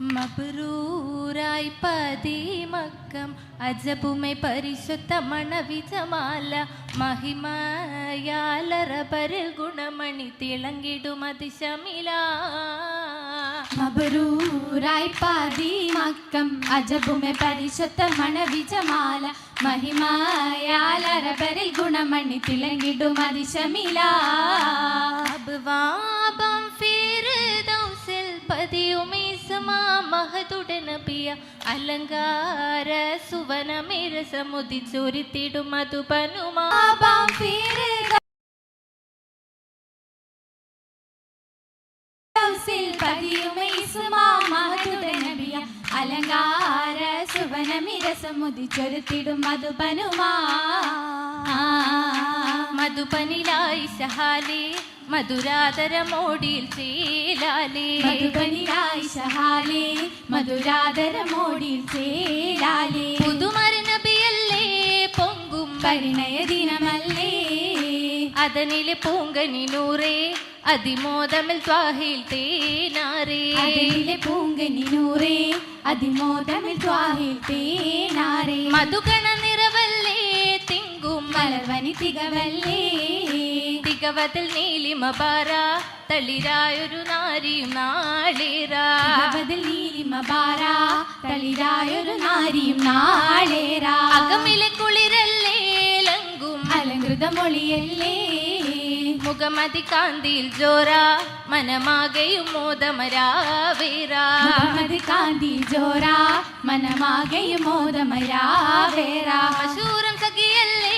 മബ്രൂറായി പതിമക്കം അജബുമെ പരിശുദ്ധ മണവിജമാല മഹിമയാലറബരിൽ ഗുണമണി തിളങ്ങിടും അതിശമില. മബ്രൂരായി പാതി മക്കം അജബുമെ പരിശുദ്ധ മണവിജമാല മഹിമായാലരബരിൽ ഗുണമണി തിളങ്ങിടും അതിശമില. അബ്വാബം പതിയുമീസമാ മഹതുടെ നബിയ അലങ്കാര സുവനമിരസമുദിച്ചൊരുത്തിടും മധുപനുമാ അലങ്കാര സുവനമിരസമുദിച്ചൊരുത്തിടും മധുപനുമാ മധുപനിലായി സഹാലേ മധുരാതരമോടിയിൽ ചേലാലേ. മധുബനിയായി സഹാലേ മധുരാതരമോടിൽ ചേലാലേ. പുതുമര നബിയല്ലേ പൊങ്കും പരിണയ ദിനമല്ലേ അതനിലെ പൂങ്കനി നൂറേ അതിമോദമിൽ ത്വാഹിൽ തേനാറേ. അതിലെ പൂങ്കനി നൂറേ അതിമോദമിൽ ത്വാഹിൽ തേനാറേ. മധുഗണ നിറവല്ലേ തിങ്കും മലർവനി തികവല്ലേ തികവതിൽ നീലിമബാര തളിരായൊരു നാരിയും നാളേരാ തികവതിൽ നീലിമ പാര തളിരായൊരു നാരിയും നാളേരാ അകമിലെ കുളിരല്ലേ ലങ്കും. അലങ്കൃത മൊഴിയല്ലേ മുഖമതി കാന്തിയിൽ ജോറ മനമാകയും മോദമരാവേരാമതി കാന്തിയിൽ കാന്തി ജോറ മനമാകയും മോദമരാവേരാ മശൂരം സഖിയല്ലേ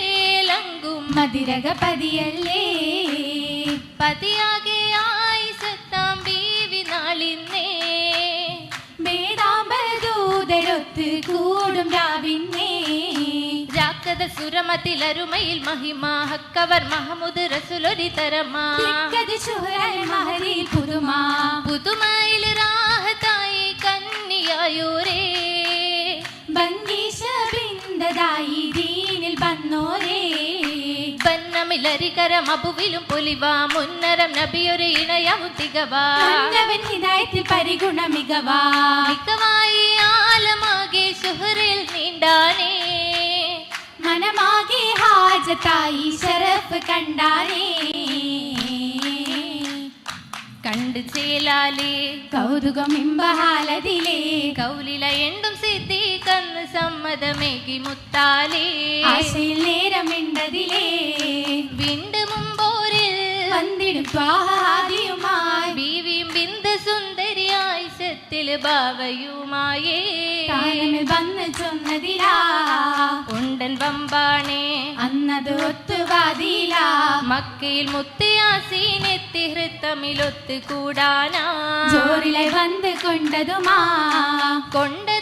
ലങ്കും മതിരക പതിയല്ലേ പതിയാകെ ആയി സത്താം ബീവി നാളിന്നേ. വേദാമ്പരദൂതരൊത്ത് കൂടും രാവിന്നേ. രാക്കത സുരമതിലരുമയിൽ മഹിമ. ഹക്കവർ മഹമുദ് റസുലൊരി തരമാ. പുതുമാ. പുതുമയിൽ രാഹത്തായി കന്നിയായോരേ. ബന്ദീശ ബിന്ദതായി ദീനിൽ വന്നോരേ. ബന്നമിലരികരം അബുവിലും പൊലിവാ. മുന്നരം നബിയൊരു ഇണയവും തികവാ ഹിദായത്തിൽ പരിഗുണ മികവാ മികവായി ആലമാകെ ശുഹറിൽ നീണ്ടാനേ. മനമാകെ ഹാജത്തായി ശരഫ് കണ്ടാനേ. കണ്ട് ചേലാലേ. കൗതുകം ഇമ്പഹാലതിലേ. കൗലില എണ്ടും സിദ്ധി കന്ന് സമ്മതമേകി മുത്താലേ. ആശയിൽ നേരമിണ്ടതിലേ വന്നിടും ത്വാഹാദിയുമായി ബീവിയും ബിന്ദു സുന്ദരിയായി സത്തിൽ ഭാവയുമായേ താരമിൽ വന്ന് ചൊന്നതിലാ. ഉണ്ടൻ വമ്പാണേ. അന്നത് ഒത്തുവാതില. മക്കയിൽ മുത്തയാസീനെത്തി ഹൃത്തമിലൊത്ത് കൂടാനാ ജോറിലെ വന്ന് കൊണ്ടതുമാ. കൊണ്ട്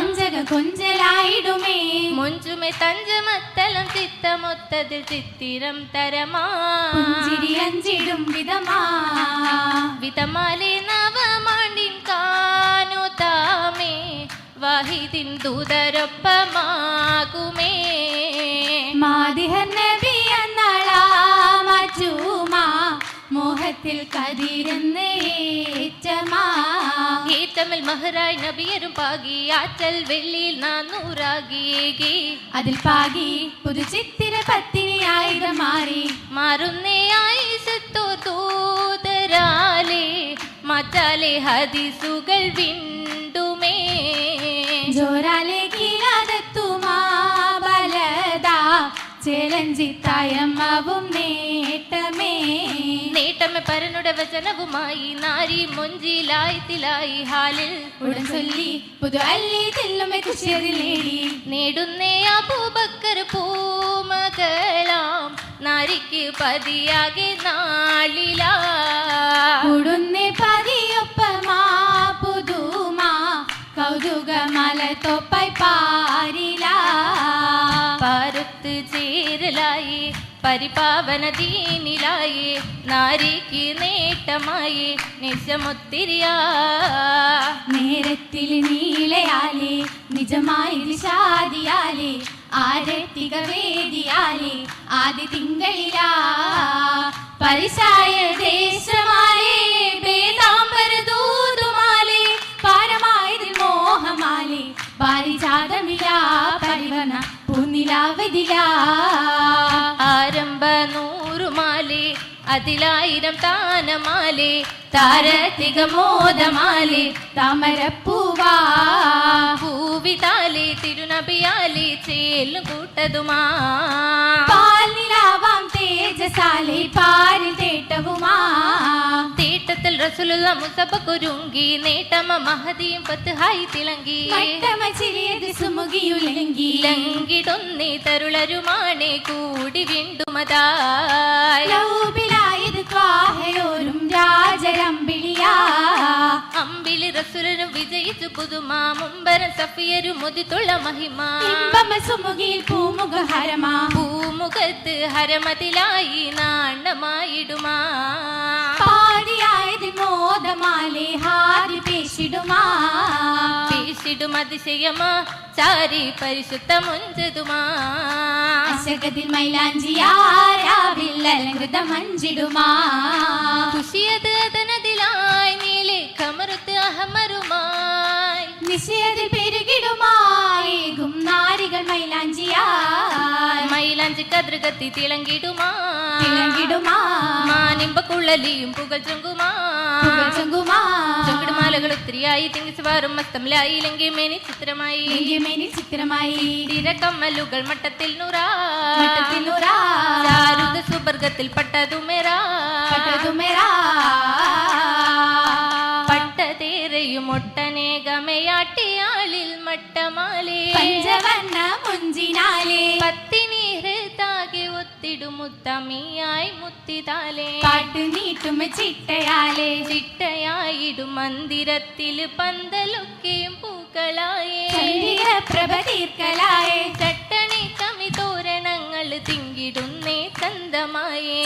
കഞ്ചക കൊഞ്ചലായിടുമേ. മൊഞ്ചുമെ തഞ്ച മത്തലം ചിത്തമൊത്തതിൽ ചിത്തിരം തരമാ. അഞ്ചിടും വിധമാ. വിതമാലെ നവമാണ്ടിൻ കാനു താമേ വഹിദിൻ ദൂതരൊപ്പമാകുമേ. മാതിഹർ നബി എന്നാളാ മജൂമാ മോഹത്തിൽ കതിരുന്ന് മഹറായി നബിയരും പാകി. ആറ്റൽ വെള്ളിയിൽ നാന്നൂറാകിയേകി അതിൽ പാകി പുതുചിത്തിര പത്തിനി ആയുധം മാറി. മാറുന്നേ ആയിസത്തോ തൂതരാലേ മാറ്റാലെ ഹദിസുകൾ വിണ്ടുമേ. ജോരാലെ കീഴാതെത്തുമാ ബലദാ. ചേലഞ്ചിത്തായമ്മാവും നേട്ടമേ. നേട്ടമേ പരനുടെ വചനവുമായി നാരി മൊഞ്ചിലായി തിലായി ഹാലിൽ ഉടൻ ചൊല്ലി പുതു അല്ലി തെല്ലുമെ കുശിയതിൽ നേടി. നേടുന്നേ അബൂബക്കർ പൂമകളാം. നാരിക്ക് പതിയാകെ നാളിലാ. കൂടുന്നേ പതിയൊപ്പമാ പുതുമാ. കൗതുകമല തൊപ്പായി പാരിലാ. പാരത്ത് ചേരലായി പരിപാവനദീനിലായി നാരിക്ക് നേട്ടമായി നിശമൊത്തിരിയാ. നേരത്തിൽ നീളയാലേ നിജമായി നിഷാദിയാലേ ആരത്തിക വേദിയാലി ആദ്യ തിങ്കളിലാ. പരിശായ ദേശമാലേ ബേദാംബര ദൂതുമാലേ പാരമായതിൽ മോഹമാലേ പാരിജാതമില പരിവന പൂനിലാവതിലാ. നൂറുമാലേ അതിലായിരം താനമാലേ താരത്തികമോദമാലേ താമരപ്പൂവാ. പൂവിതാലി തിരുനബിയാലി ചേലും കൂട്ടതുമാ പാലിലാവാം തേജസാലി പാരിൽ തേട്ടവുമാ. തീട്ടത്തിൽ റസുലുള്ള മുസബ കുരുങ്കി നേട്ടമ മഹതിയും പത്തുഹായി തിളങ്ങി. മട്ടമ ചിരിയത് സുമുകിയുലങ്കി ലങ്കിടൊന്നേ തരുളരുമാണേ കൂടി വീണ്ടുമതായി. ലൗബിലായത് ത്വാഹയോരും രാജരമ്പിളിയാ. അമ്പിളി റസുലനും വിജയിച്ചു പുതുമാ. മുമ്പരം സഫിയരും മുതിത്തുള്ള മഹിമ. ഇമ്പമ പൂമുഖ പൂമുഖഹരമാ. പൂമുഖത്ത് ഹരമതിലായി നാണമായിടുമാ. മോദമാലെ ഹാരി പേശിടുമാ. പേശിടും അതിശയമാ? ചാരി പരിശുദ്ധ മുഞ്ചതുമാ. അശകതിൽ മൈലാഞ്ചിയാരാവിൽ അലങ്കൃത മഞ്ചിടുമാ. കുശിയത് അതനതിലായി നീലെ കമറുത്ത് അഹമരുമായി. നിശ്ചയതിൽ പെരുകിടുമായി നാരികൾ മൈലാഞ്ചിയായി മൈലാഞ്ചി കതൃകത്തി തിളങ്ങിടുമാ. തിളങ്ങിടുമാ. മാനിമ്പക്കുള്ളലിയും പുകൾ ചൊങ്കുമാ ചുങ്കുമാ. ചൊങ്കിടുമാലകൾ ഒത്തിരിയായി. തിങ്ങിച്ചുവാറും മസ്തമിലായി ലങ്കിമേനി ചിത്രമായി. നെയ്യമേനിൽ ചിത്രമായി. തിരക്കമ്മലുകൾ മട്ടത്തിൽ നൂറാ. നുറാ. ചാരുത സുബർഗത്തിൽ പട്ടതുമേറാ. പട്ടതുമേരാ പട്ടതേരയും ഒട്ടനേകമയാട്ടിയാളിൽ മട്ടമാലേ. പഞ്ചവർണ മുഞ്ചിനാലേ. ഹൃതാകെ ഒത്തിടുമുത്തമിയായി മുത്തിതാലേ. പാട്ട് നീട്ടും ചിട്ടയാലേ. ചിട്ടയായിടും മന്ദിരത്തിൽ പന്തലൊക്കെയും പൂക്കളായേ. പ്രഭ തീർക്കലായേ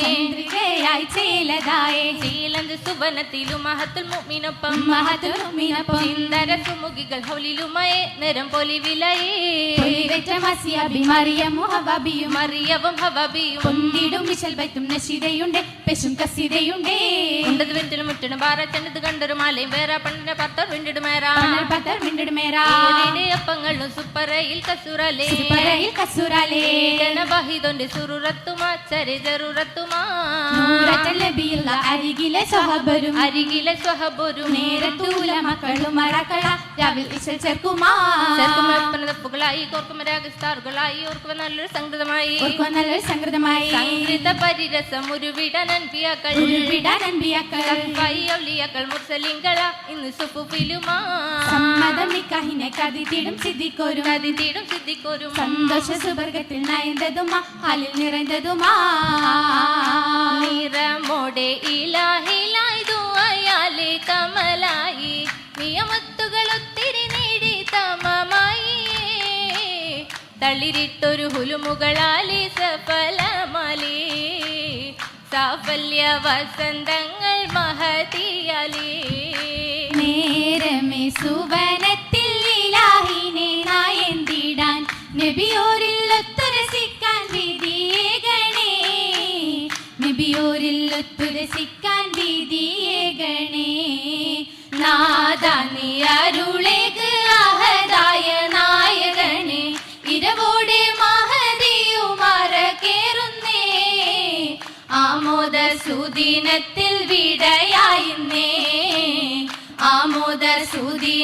ചന്ദ്രികയായി ചേലതായേ. ശീലന്ത് സുവനത്തിലും മഹത്തുൽ മുഅ്മിനൊപ്പം. മഹതുമിനൊപ്പം ചിന്തര സുമുഖികൾ ഹൗലിലുമയേ. നിരം പൊലിവിലയേ മറിയമും ഹവബിയും മറിയവും ഹവബിയും പൊന്തിടും വിശൽ വൈത്തും നശിതയുണ്ട്. പെശും കസിതയുണ്ടേ. ഉണ്ടത് വെന്റിനും മുറ്റിനും പാറ ചെണ്ടത് കണ്ടൊരു മാലയും. വേറെ പണ്ടിനെ പത്തർ വെണ്ടിടുമേറാ പണൽ പത്തർ മിണ്ടിടുമേരാ ഏറിടെ അപ്പങ്ങളും സുപ്പറയിൽ കസുറലേ സുപ്പറയിൽ കസുരാലേ വഹിദൊന്റെ സുറുറത്തുമാ ചരി ജറുറത്തുമാ അരികിലെ സ്വഹബരും അരികിലെ സ്വഹബരും നേരത്തൂല മക്കളും മറക്കള. രാവിൽ ഇശൽ ചേർക്കുമാ. തപ്പുകളായി കോർക്കുമ രാഗസ്താറുകളായി ഓർക്കുമ നല്ലൊരു സംഗൃതമായി. ഓർക്കുവാൻ നല്ലൊരു സംഗൃതമായി. സംഗീത പരിരസം ഉരുവിടൻ അൻപിയാക്കൾ. ഉരുവിടാൻ അൻപിയാക്കൾ. ഔലിയാക്കൾ മുർസലിങ്കള ഇന്ന് സുഫുഫിലുമാ. സമ്മതം നിക്കാഹിനെ കതിത്തിടും സിദ്ധിക്കോരും. കതിതീടും സിദ്ധിക്കോരും. സന്തോഷ സുവർഗത്തിൽ നയന്തതുമാ ഹാലിൽ നിറഞ്ഞതുമാ നിറമോടെ ഇലാഹിലായി ദുആയാലെ കമലായി. നിയമത്തുകൾ ഒത്തിരി നേടി തമമായി. തളിരിട്ടൊരു ഹുലുമുകളാലി സഫലമാലി. സാഫല്യ വസന്തങ്ങൾ മഹതിയാലി. നേരമേ സുവനത്തിൽ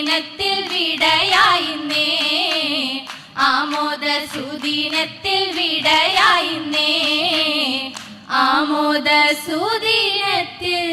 സുദിനത്തിൽ വിടയായിന്നേ ആമോദ സുദിനത്തിൽ വിടയായിന്നേ ആമോദ സുദിനത്തിൽ